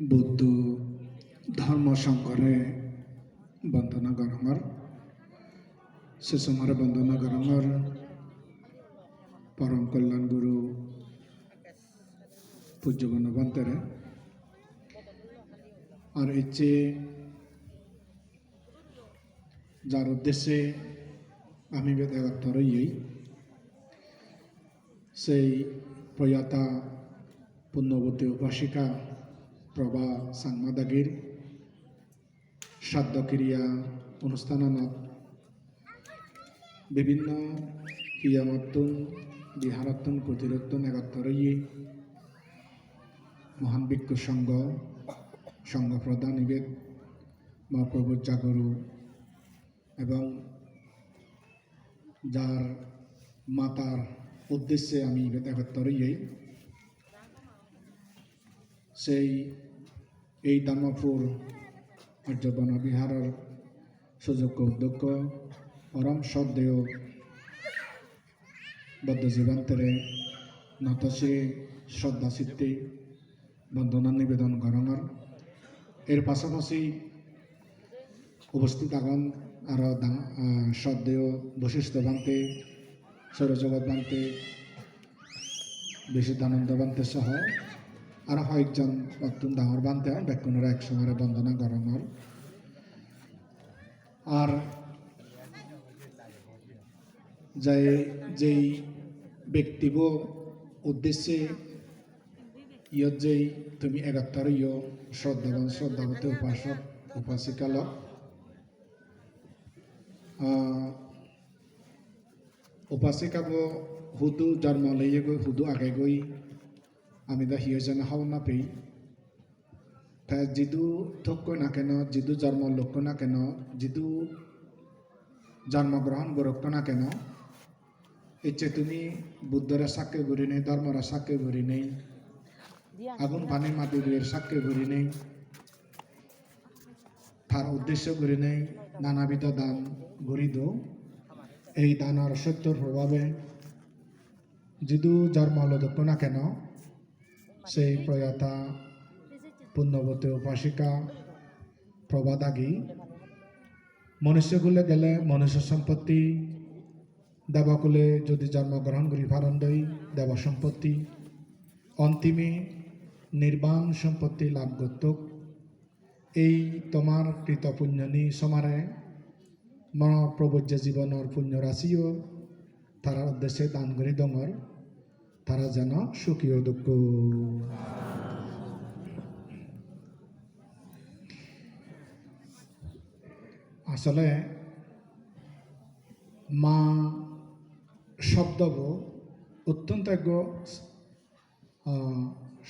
বৌদ্ধ, ধর্ম শঙ্করে বন্দনা গরমর সে সময় বন্দনা গরমর পরম কল্যাণ গুরু পূজ্য বনবন্তরে আর ইচ্ছে যার উদ্দেশ্যে আমি বেদাগত রইই সেই প্রয়াতা পুণ্যবতী উপাসিকা প্রভা সাংমাদাগীর সাধ্যক্রিয়া অনুষ্ঠানত বিভিন্ন ক্রিয়ামাত্তন, বিহারাত্তন, প্রতিরত্তন একাত্তরই মহান ভিক্ষু সংঘ সংঘ প্রধান নিবেদ, মহাপ্রভু জাগরু এবং যার মাতার উদ্দেশ্যে আমি ইবেদ বেদাগত্তরই সেই এই দামপুর আর্যবন বিহারের সুযোগ্য উদ্যোগ পরম সদেয় বদ্ধ জীবান্তরে নতশ্রী শ্রদ্ধা চিত্তে বন্দনা নিবেদন গরমর এর পাশাপাশি উপস্থিত আগন আরও শ্রদ্ধেয় বৈশিষ্ট্য বান্তে সৌরজগৎ বান্তে বিশুদ্ধানন্দ বান্তে সহ আর কয়েকজন অত্যন্ত ডাঙর বান্তে ব্যাকুণরা এক সময় বন্দনা গরমর আর যে যেই ব্যক্তিব উদ্দেশ্যে ইয়ত যেই তুমি একাত্তর ইয় শ্রদ্ধাবান, শ্রদ্ধাবতী উপাসক উপাসিকাল উপাসিকাব হুদু জন্ম লইয়ে গই হুদু আগে গই আমি দা হিয় যেন হাও না পেই। তা যিদু থক্কই না কেন যিদু জন্ম লোক না কেন যিদু জন্মগ্রহণ গোরক্ত না কেন? ইচ্ছে তুমি বুদ্ধরা সাক্ষ্য ঘুরি নেই, ধর্মরা সাক্ষ্য ঘুরি নেই। আগুন পানি মাদুরের সাক্ষ্য ঘুরি নেই। তার উদ্দেশ্য ঘুরি নেই, নানাবিধ দান ঘুরি দো এই দানার সত্যর প্রভাবে যিদু জন্মালোদক্ষ না কেন? সেই প্রয়াতা, পুণ্যবতী উপাসিকা প্রবাদাগী মনুষ্যকুলে গেলে মনুষ্য সম্পত্তি, দেবকুলে যদি জন্মগ্রহণ করি ফারন্দই দেব সম্পত্তি। অন্তিমে নির্বাণ সম্পত্তি লাভ করতক। এই তোমার কৃত পুণ্যনি সমারে। মন প্রবজ্য জীবনের পুণ্য রাশিও তারা উদ্দেশ্যে দান করি দঙর তারা যেন সুখী ও দুঃখ। আসলে মা শব্দব অত্যন্ত এক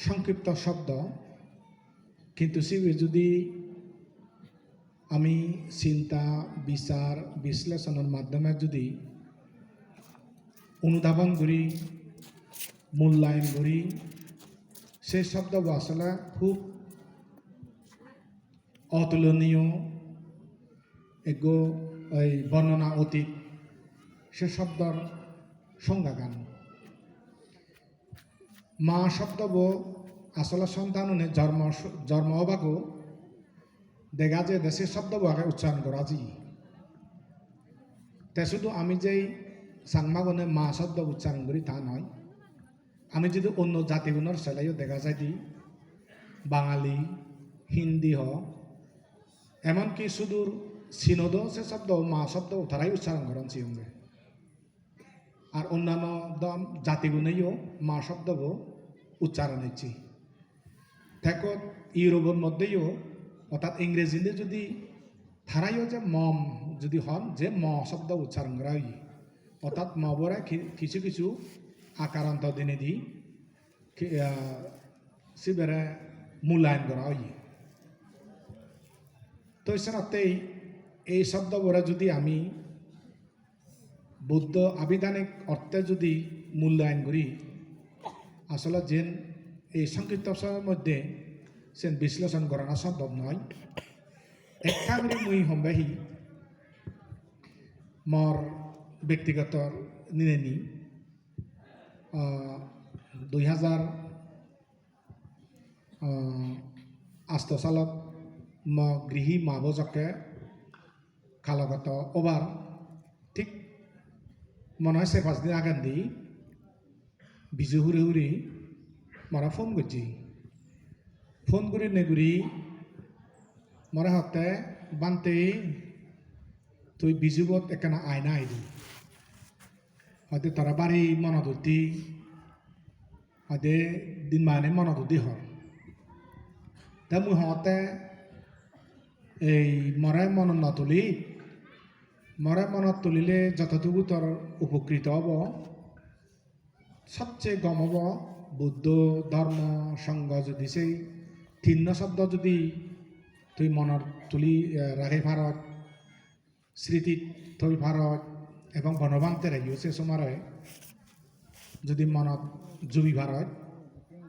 সংক্ষিপ্ত শব্দ। কিন্তু সে যদি আমি চিন্তা, বিচার, বিশ্লেষণের মাধ্যমে যদি অনুধাবন করি মূল্যায়ন করি। সেই শব্দ আসলে খুব অতুলনীয়। এগো, এই বর্ণনা অতীত, সে শব্দর সংজ্ঞাগান। মা শব্দব আসলে সন্তাননে জন্ম জন্ম অবাগো দেখা যে দেশে শব্দ আগে উচ্চারণ করা জি তে শুধু আমি যেই সাংমাগনে মা শব্দ উচ্চারণ করি তা নয় আমি যদি অন্য জাতিগুণের সেলাইও দেখা যায় দি, বাঙালি, হিন্দি হ, এমনকি সুদূর সিনোদ সে শব্দ, মা শব্দ তারাই উচ্চারণ করেন সিয়ঙ্গে আর অন্যান্য দম জাতিগুণেও মা শব্দ উচ্চারণ হচ্ছে দেখো ইউরোপের মধ্যেও অর্থাৎ ইংরেজিতে যদি তারাইও যে মম যদি হন, যে ম শব্দ উচ্চারণ করা হয় অর্থাৎ মবরা কিছু কিছু দি সিবেরে মূল্যায়ন করা হয় তো এছাড়াতেই এই শব্দবোরা যদি আমি বুদ্ধ আবিধানিক অর্থে যদি মূল্যায়ন করি আসলে যেন এই সংক্ষিপ্ত সময়ের মধ্যে সেন বিশ্লেষণ করানো সম্ভব নয় একটা করে মুই সম্বাহী মর ব্যক্তিগত নিনেনি দুই হাজার আস্তচালত ম গৃহী মাবজকে কালগত ওবার ঠিক মনে হয় সে পাঁচ দিন আগান দি বিজু হুরে হুরি মরা ফোন করছি ফোন করে নেগুরি মরা হতে বানতে তুই বিজুবত একানা আয়না আইদি হয়তো তারা বাড়ি উঠি হয়তো দিন মানে উঠি হয় তা মুই হতে এই মরে মনত নতুলি, মরে মনত তুলিলে যতটুকু তোর উপকৃত হব, সবচেয়ে গম হব বুদ্ধ, ধর্ম সংঘ যদি সেই তিন্ন শব্দ যদি তুই মনত তুলি রাখি ভারত স্মৃতিত থৈ ভারত এবং বনবান্তে রাখিও সে যদি মনত জুবি ভারত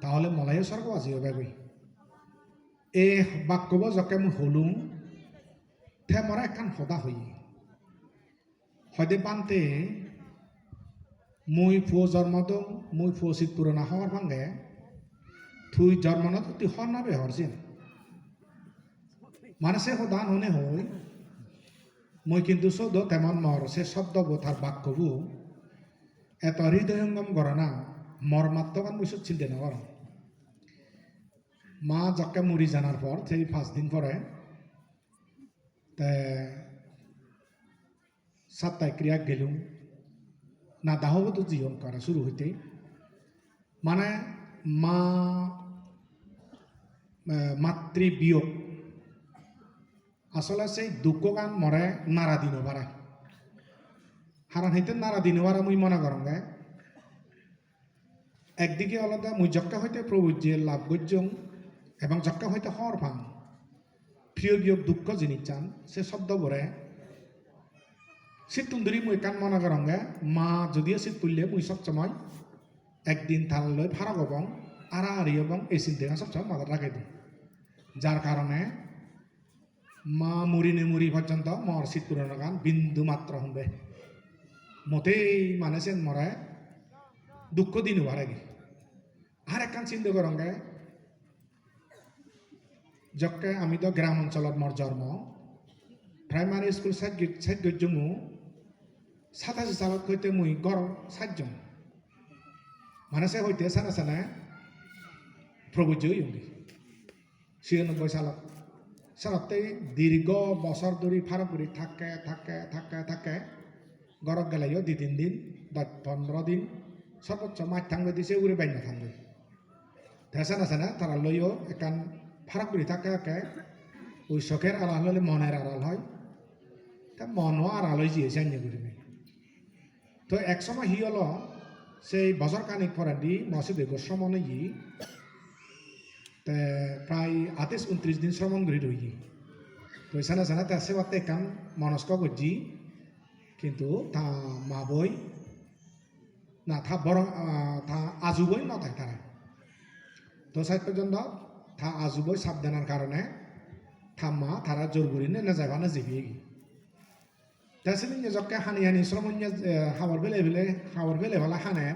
তাহলে মলাইও স্বর্গ আজি হবে এই বাক্যব যকে মই হলুং থে মরা একখান সদা হই হয়দে বান্তে, মুই ফো জন্ম দং মুই ফো শীত পুরোনা হওয়ার ভাঙ্গে থুই জন্ম না তুই হর না বে হরছেন মানে সে সদান হনে হই মই কিন্তু চৌদ তেমন মর সে শব্দ বোথার বাক্যবু এত হৃদয়ঙ্গম করে না মর্মাত্মকান সব চিন্তা নকর মা যকে মুড়ি জানার পর সেই পাঁচ দিন তে সাতটায় ক্রিয়া গেলুম না দাহবত জীবন করা শুরু হইতে। মানে মা মাতৃ বিয়োগ আসলে সেই দুঃখ গান মরে নারা দিন বারা হারান হইতে নারা দিন বারা মুই মনে করং গে একদিকে আলাদা মুই যক্কা হইতে প্রভু যে লাভ গজ্জং এবং যক্কা হইতে হর ভাঙ প্রিয় বিয়োগ দুঃখ জিনিস চান, সে শব্দ বরে শীত তুন্দুরি মুই কান মনে করং গে মা যদিও শীত তুললে মুই সবসময় একদিন থাল লই ফারাক এবং আড়াআড়ি এবং এই চিন্তা সবসময় মাথা রাখাই দিই যার কারণে মা মুড়ি নেমুড়ি পর্যন্ত শীত পুরনো গান বিন্দু মাত্র শুনবে। মতেই মানেছেন মরায় দুঃখ দিন ভারে আর একখান চিন্তা করঙ্গে যকে আমি তো গ্রাম অঞ্চলত মর জন্ম প্রাইমারি স্কুল সাত গজ্জমু সাতাশি সালত হইতে মুই গড় সাতজন মানে সে হইতে সানা সানা প্রবুজ্য ইউঙ্গি ছিয়ানব্বই সালত। সারতেই দীর্ঘ বছর ধরে ফারাক করে, থাকে থাকে থাকে থাকে। গরক গেলাইও দুই, তিন দিন, দশ, পনেরো দিন। সর্বোচ্চ মাঠ থাকবে দিছে, উড়ে বাইন থাকবে। ধেসান আছে না তারা লইও একান ফারাক করে, থাকে থাকে ওই চোখের আড়াল হলে মনের আড়াল হয়। তা মনও আড়াল হয়ে জিয়েছে আন্য করবে তো এক সময় হি হলো, সেই বছর কানিক পরে দি মসজিদে গোস্বামনে তে প্রায় আঠাইশ উনত্রিশ দিন শ্রমণ করে রই তো সানা সানা তা সেবাতে কাম মনস্ক করছি কিন্তু তা মা বই, না থা বরং থা আজু বই নথায় তারা তো সাইড পর্যন্ত থা আজু বই সাবধানের কারণে থা মা তারা জোর করি না যাবা না জিবিয়ে গি। তাছাড়া নিজকে হানি হানি শ্রমণ হাওয়ার বেলে বেলে হাওয়ার বেলে ভালা হানেন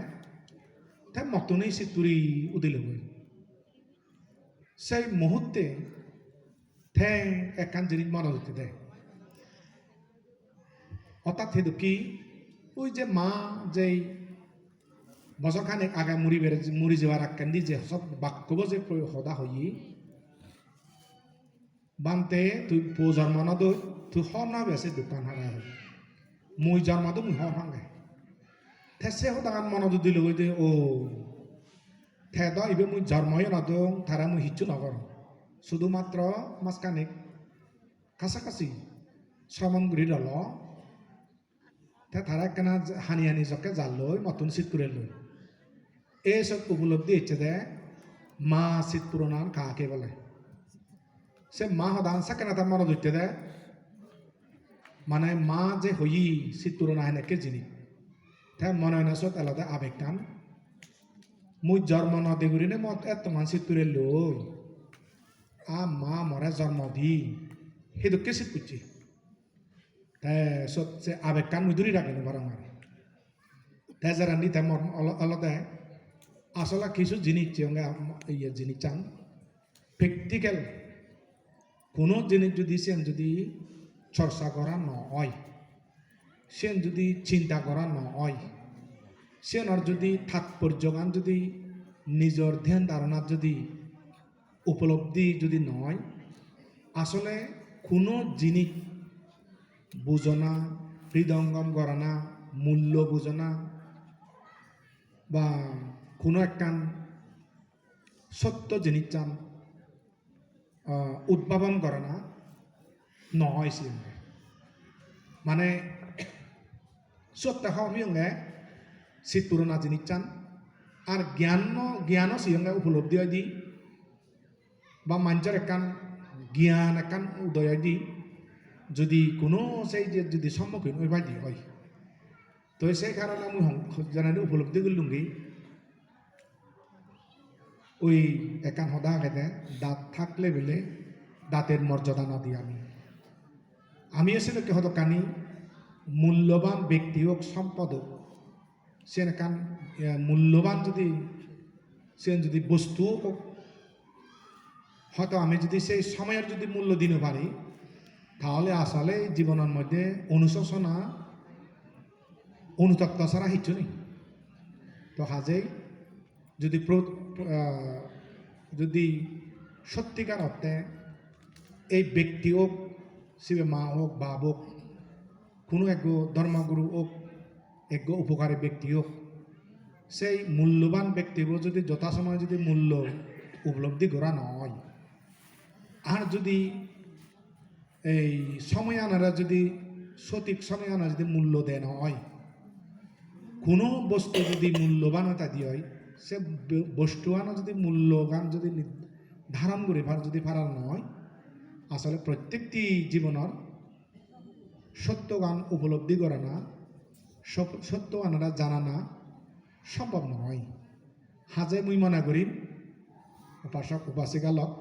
তাই মতনেই সে তুরি উদিলে বই। সেই মুহূর্তে ঠ্যাং একখান জিনিস মনে হতে দেয়। অর্থাৎ হেতু কি? ওই যে মা যেই বছরখানেক আগে মুড়ি বেড়ে মুড়ি যাওয়ার আক্কান দি যে সব বাক্যব যে সদা হই, বানতে তুই পো জন্ম না দই তুই হর না বেসে দোকান হারা হয় মুই জন্ম দো, মুই হর হাঙ্গে থেসে হতান মনত দিল যে, ও থে দ ইবে মুই জন্মই না দং তারা মুই হিচ্ছু নগর শুধুমাত্র মাসখানেক কাছাকাছি শ্রমণ গৃহ হল তে তারা কেন হানি হানি জকে জাল লই মতন শীত করে লই এইসব উপলব্ধি হচ্ছে দে মা শীত পুরনার কাকে বলে সে মা হদান সাকে না তার মনে ধরতে দেয় মানে মা যে হই শীত পুরনা হেনেকে জিনি তাই মনে হয় না সত আলাদা আবেগ টান মুই জন্ম ন দেগুরি নে মত এত মান শীত পুরে লই আ, মা মরে জন্ম দি। সেদুকে শীত করছি তাই সত সে আবেগ কান মুই দূরি রাখেনি বরং আর তাই যারা নি তাই মন আলাদা আসলে কিছু জিনিস ইয়ে জিনিস চান প্র্যাকটিক্যাল কোনো জিনিস যদি সেন যদি চর্চা করা নয় সেন যদি চিন্তা করা নয় সেনর যদি তাৎপর্যগান যদি, নিজের ধ্যান ধারণা যদি উপলব্ধি যদি নয়, আসলে কোনো জিনিস বুঝনা হৃদয়ঙ্গম করা না, মূল্য বুঝনা বা কোনো একখান সত্য জিনিস চান উদ্ভাবন করে না সিঙ্গে মানে সত্য হমিয়ঙ্গে শীত পুরোনা জিনিস চান আর জ্ঞান জ্ঞানও সিঙ্গে উপলব্ধি হয় বা মানুষের একান জ্ঞান একান উদয় হয় যদি কোনো সেই যে যদি সম্মুখীন ওইবাদি হয় তো সেই কারণে আমি জানানি উপলব্ধি করলুঙ্গি ওই একান সদা খেতে দাঁত থাকলে বেলে দাঁতের মর্যাদা না দিই আমি আমি আসলে কেহত কানি মূল্যবান ব্যক্তি হোক সম্পদ হোক সে একান এ, মূল্যবান যদি সে যদি বস্তু হয়তো আমি যদি সেই সময়ের যদি মূল্য দিতে পারি তাহলে আসলে জীবনের মধ্যে অনুশোচনা অনুতপ্ত ছাড়া কিচ্ছু নেই। তো হাজেই যদি যদি সত্যিকার অর্থে এই ব্যক্তি হোক শিবে মা হোক বাপ হোক কোনো এক ধর্মগুরু হোক এক উপকারী ব্যক্তি হোক সেই মূল্যবান ব্যক্তিগুলো যদি যথাসময়ে যদি মূল্য উপলব্ধি করা নয় আর যদি এই সময় আনারা যদি, সঠিক সময় আনা যদি মূল্য দেয় না হয় কোনো বস্তু যদি মূল্যবান এটা দিয়ে হয় সে বস্তু আনা যদি মূল্যবান যদি ধারণ করে পার যদি পারার নয় আসলে প্রত্যেকটি জীবনের সত্য গান উপলব্ধি করে না সত্য আনারা জানা না, সম্ভব নয়। হাজে মুই মনে করি উপাসক, উপাসিকালক,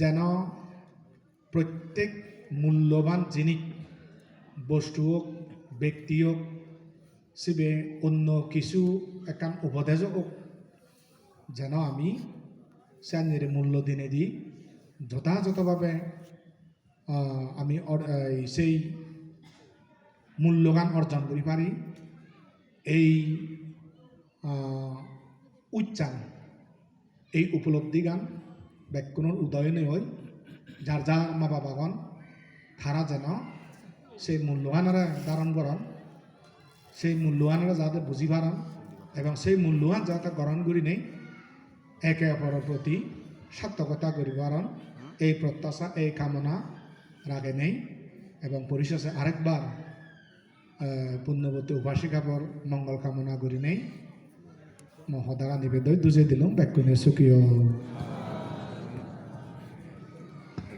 যেন প্রত্যেক মূল্যবান জিনিস বস্তু হোক, ব্যক্তি হোক, শিবে অন্য কিছু, একান উপদেশক হোক, যেন আমি স্যানের মূল্য দিনে দিই যথাযথভাবে আমি সেই মূল্যগান অর্জন করি পারি। এই উচ্চান এই উপলব্ধি গান ব্যাকুণর উদয়নে হয়। যার যার মা বাবাগণ তারা যেন সেই মূল্যবানরা ধারণ করেন সেই মূল্যবানরা যাতে বুঝি পারেন এবং সেই মূল্যবান যাতে গ্রহণ করি নেই, একে অপরের প্রতি সার্থকতা করি পারেন এই প্রত্যাশা এই কামনা রাগে নেই। এবং পরিশেষে আরেকবার পুণ্যবতী উপাসিকাপর মঙ্গল কামনা করি নেই। মহদারা নিবেদন দুজে দিলাম। ব্যাকুণে সুখীয়